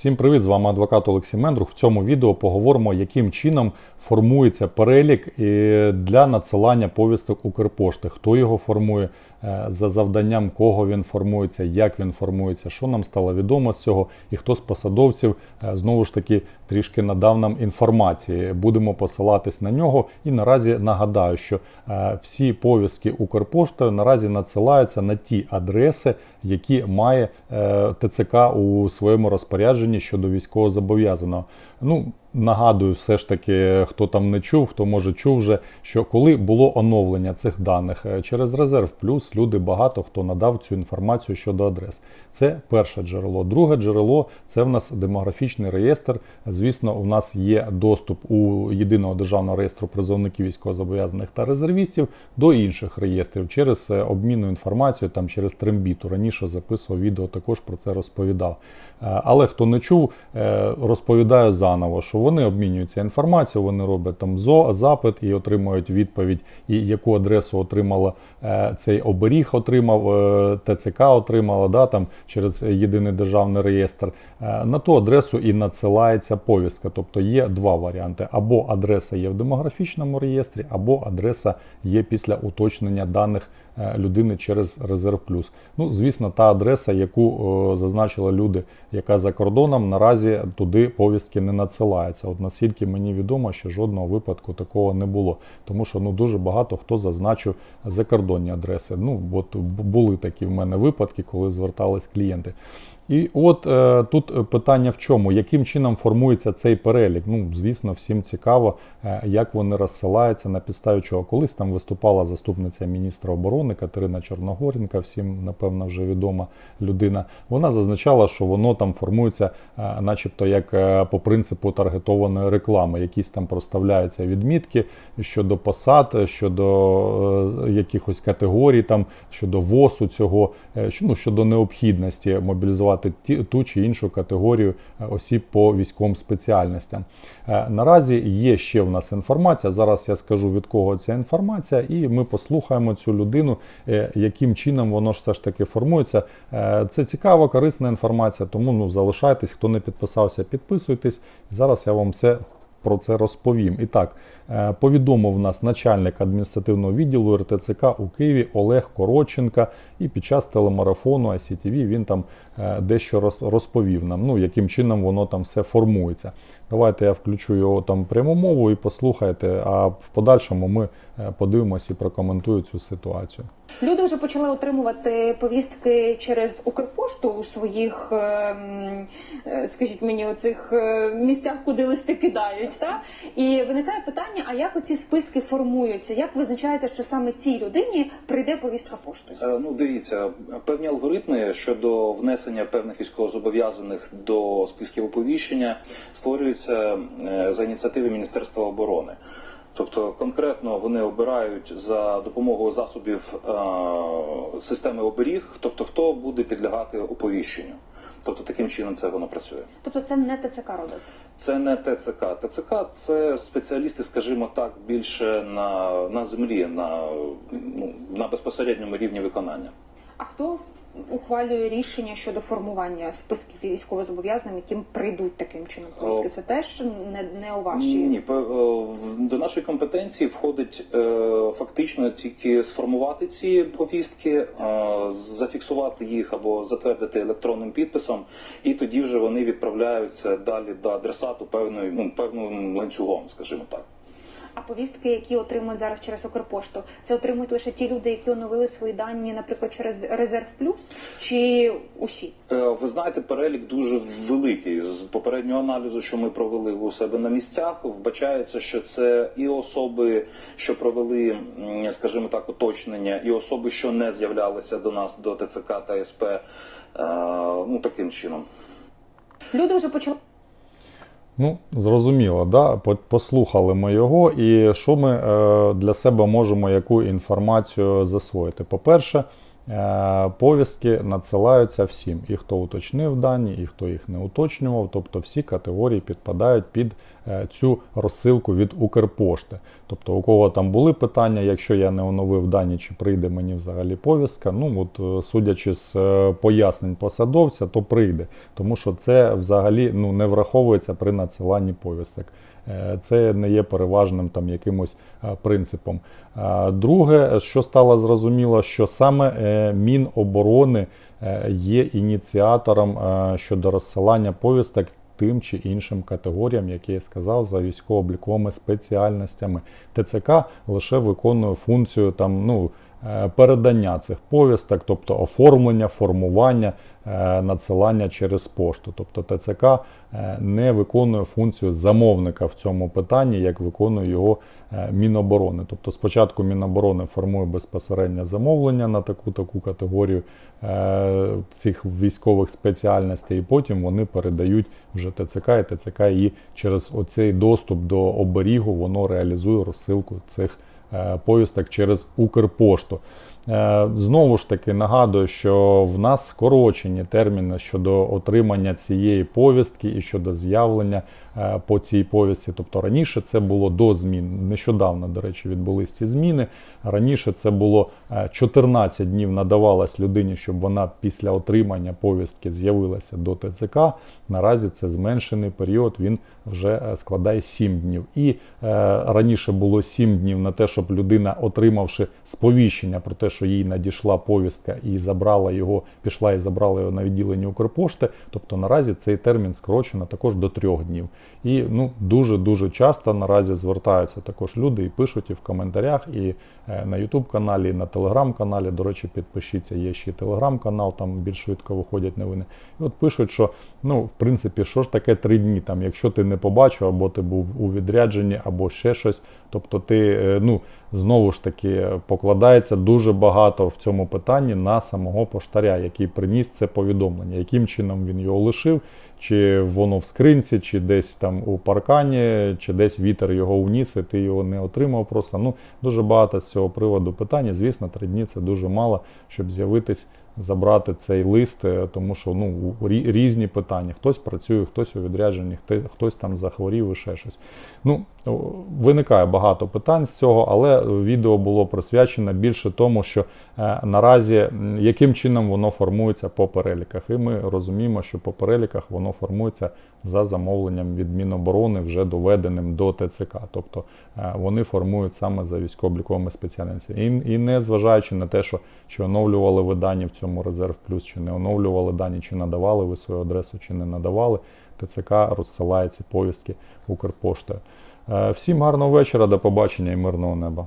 Всім привіт! З вами адвокат Олексій Мендрух. В цьому відео поговоримо, яким чином формується перелік е, для надсилання повісток Укрпошти, хто його формує, е, за завданням кого він формується, як він формується, що нам стало відомо з цього, і хто з посадовців е, знову ж таки трішки надав нам інформації. Будемо посилатись на нього. І наразі нагадаю, що всі повістки Укрпоштою наразі надсилаються на ті адреси, які має ТЦК у своєму розпорядженні щодо військовозобов'язаного. Ну, нагадую, все ж таки, хто там не чув, хто може чув вже, що коли було оновлення цих даних е, через резерв плюс люди багато хто надав цю інформацію щодо адрес. Це перше джерело. Друге джерело це в нас демографічний реєстр. Звісно, у нас є доступ у єдиного державного реєстру призовників військовозобов'язаних та резервістів до інших реєстрів через е, обмінну інформацію, там через трембіту. Раніше записував відео, також про це розповідав. Е, Але хто не чув, розповідаю заново, що вони обмінюються інформацією, вони роблять там зо запит і отримують відповідь, і яку адресу отримала е, цей оберіг, отримав е, ТЦК отримала да, там через єдиний державний реєстр. Е, На ту адресу і надсилається повістка. Тобто є два варіанти: або адреса є в демографічному реєстрі, або адреса є після уточнення даних людини через резерв плюс. Ну, звісно, та адреса, яку е, зазначили люди, яка за кордоном, наразі туди повістки не надсилається. От наскільки мені відомо, що жодного випадку такого не було. Тому що ну дуже багато хто зазначив закордонні адреси. Ну от були такі в мене випадки, коли звертались клієнти. І от е, тут питання в чому? Яким чином формується цей перелік? Ну, звісно, всім цікаво, е, як вони розсилаються на підставі чого. Колись там виступала заступниця міністра оборони Катерина Чорногорінка, всім напевно вже відома людина. Вона зазначала, що воно там формується, е, начебто, як е, по принципу таргетованої реклами. Якісь там проставляються відмітки щодо посад, щодо е, якихось категорій, там щодо ВОСу цього, е, ну, щодо необхідності мобілізувати ті, ту чи іншу категорію е, осіб по військовим спеціальностям. Е, Наразі є ще в нас інформація. Зараз я скажу від кого ця інформація, і ми послухаємо цю людину, е, яким чином воно ж все ж таки формується. Це цікава, корисна інформація, тому ну залишайтесь, хто не підписався, підписуйтесь. Зараз я вам все про це розповім. І так, е, повідомив нас начальник адміністративного відділу РТЦК у Києві Олег Коротченка. І під час телемарафону ICTV він там е, дещо розповів нам, ну яким чином воно там все формується. Давайте я включу його там пряму мову і послухайте. А в подальшому ми е, подивимося і прокоментую цю ситуацію. Люди вже почали отримувати повістки через Укрпошту у своїх, ем, е, скажіть мені, оцих е, місцях, куди листи кидають. Та? І виникає питання: а як оці списки формуються? Як визначається, що саме цій людині прийде повістка поштою? Е, Ну, дивіться, певні алгоритми щодо внесення певних військовозобов'язаних до списків оповіщення створюються за ініціативи Міністерства оборони. Тобто конкретно вони обирають за допомогою засобів е, системи оберіг, тобто хто буде підлягати оповіщенню. Тобто таким чином це воно працює. Тобто це не ТЦК робить. Це не ТЦК. ТЦК це спеціалісти, скажімо так, більше на, на землі, на, ну, на безпосередньому рівні виконання. А хто ухвалює рішення щодо формування списків військовозобов'язаним, яким прийдуть таким чином повістки? Це теж не, не у вашій Ні, до нашої компетенції входить е, фактично тільки сформувати ці повістки, е, зафіксувати їх або затвердити електронним підписом, і тоді вже вони відправляються далі до адресату певною ну, певним ланцюгом, скажімо так. А повістки, які отримують зараз через Укрпошту, це отримують лише ті люди, які оновили свої дані, наприклад, через резерв плюс, чи усі? Е, Ви знаєте, перелік дуже великий. З попереднього аналізу, що ми провели у себе на місцях, вбачається, що це і особи, що провели, скажімо так, уточнення, і особи, що не з'являлися до нас до ТЦК та СП. е, Ну таким чином. Люди вже почали. Ну, зрозуміло, да? Послухали ми його, і що ми е, для себе можемо яку інформацію засвоїти? По-перше, е, повістки надсилаються всім. І хто уточнив дані, і хто їх не уточнював. Тобто всі категорії підпадають під цю розсилку від Укрпошти. Тобто, у кого там були питання, якщо я не оновив дані, чи прийде мені взагалі повістка. Ну от е, судячи з е, пояснень посадовця, то прийде, тому що це взагалі ну не враховується при надсиланні повісток. Е, Це не є переважним там якимось е, принципом. Е, Друге, що стало зрозуміло, що саме е, Міноборони е, є ініціатором е, щодо розсилання повісток тим чи іншим категоріям, які я сказав, за військово-обліковими спеціальностями. ТЦК лише виконує функцію там, ну, передання цих повісток, тобто оформлення, формування, е, надсилання через пошту. Тобто ТЦК е, не виконує функцію замовника в цьому питанні, як виконує його е, Міноборони. Тобто спочатку Міноборони формує безпосередньо замовлення на таку таку категорію е, цих військових спеціальностей, і потім вони передають вже ТЦК, і ТЦК її через оцей доступ до оберігу воно реалізує розсилку цих е, повісток через Укрпошту. Е, Знову ж таки нагадую, що в нас скорочені терміни щодо отримання цієї повістки і щодо з'явлення е, по цій повістці. Тобто раніше це було до змін. Нещодавно, до речі, відбулись ці зміни. Раніше це було е, 14 днів надавалось людині, щоб вона після отримання повістки з'явилася до ТЦК. Наразі це зменшений період. Він вже е, складає 7 днів. І е, раніше було 7 днів на те, щоб людина, отримавши сповіщення про те, що їй надійшла повістка і забрала його, пішла і забрала його на відділення Укрпошти. Тобто наразі цей термін скорочено також до 3 днів. І ну дуже дуже часто наразі звертаються також люди і пишуть і в коментарях, і е, на YouTube каналі, і на Telegram каналі. До речі, підпишіться. Є ще й Telegram канал, там більш швидко виходять новини. І от пишуть, що ну, в принципі, що ж таке три дні? Там, якщо ти не побачив, або ти був у відрядженні, або ще щось. Тобто, ти е, ну знову ж таки покладається дуже багато в цьому питанні на самого поштаря, який приніс це повідомлення, яким чином він його лишив, чи воно в скринці, чи десь там у паркані, чи десь вітер його уніс, і ти його не отримав. Просто ну дуже багато з цього приводу питання. Звісно, три дні це дуже мало, щоб з'явитись. Забрати цей лист, е, тому що ну різні питання. Хтось працює, хтось у відрядженні, хтось там захворів і ще щось. Ну виникає багато питань з цього, але відео було присвячене більше тому, що е, наразі яким чином воно формується по переліках. І ми розуміємо, що по переліках воно формується за замовленням від Міноборони, вже доведеним до ТЦК. Тобто е, вони формують саме за військово-обліковими спеціальностями. І, і не зважаючи на те, що чи оновлювали ви дані в цьому резерв плюс, чи не оновлювали дані, чи надавали ви свою адресу, чи не надавали. ТЦК розсилає ці повістки Укрпоштою. Е, Всім гарного вечора, до побачення і мирного неба.